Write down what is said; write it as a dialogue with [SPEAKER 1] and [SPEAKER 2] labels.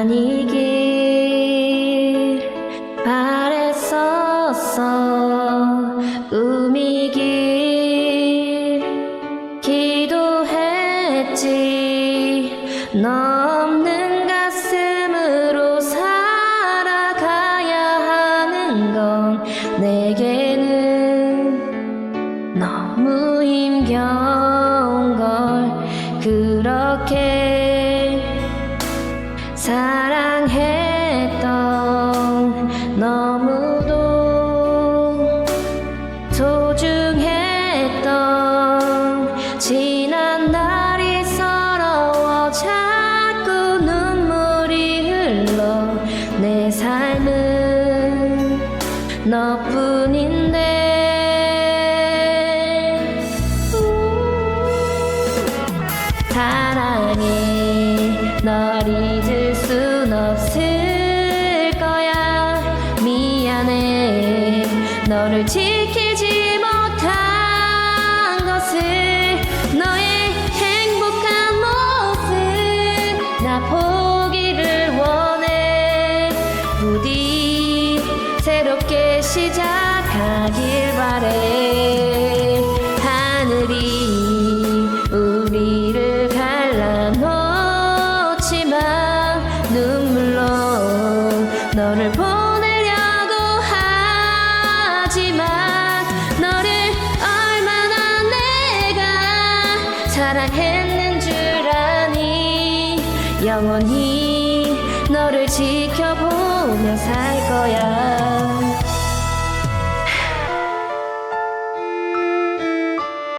[SPEAKER 1] 아니길 바랬었어. 꿈이길 기도했지. 너 없는 내 삶은 너뿐인데. 사랑해 널 잊을 순 없을 거야. 미안해. 너를 지키 시작하길 바래. 하늘이 우리를 갈라놓지만 눈물로 너를 보내려고 하지만 너를 얼마나 내가 사랑했는 줄 아니? 영원히 너를 지켜보며 살 거야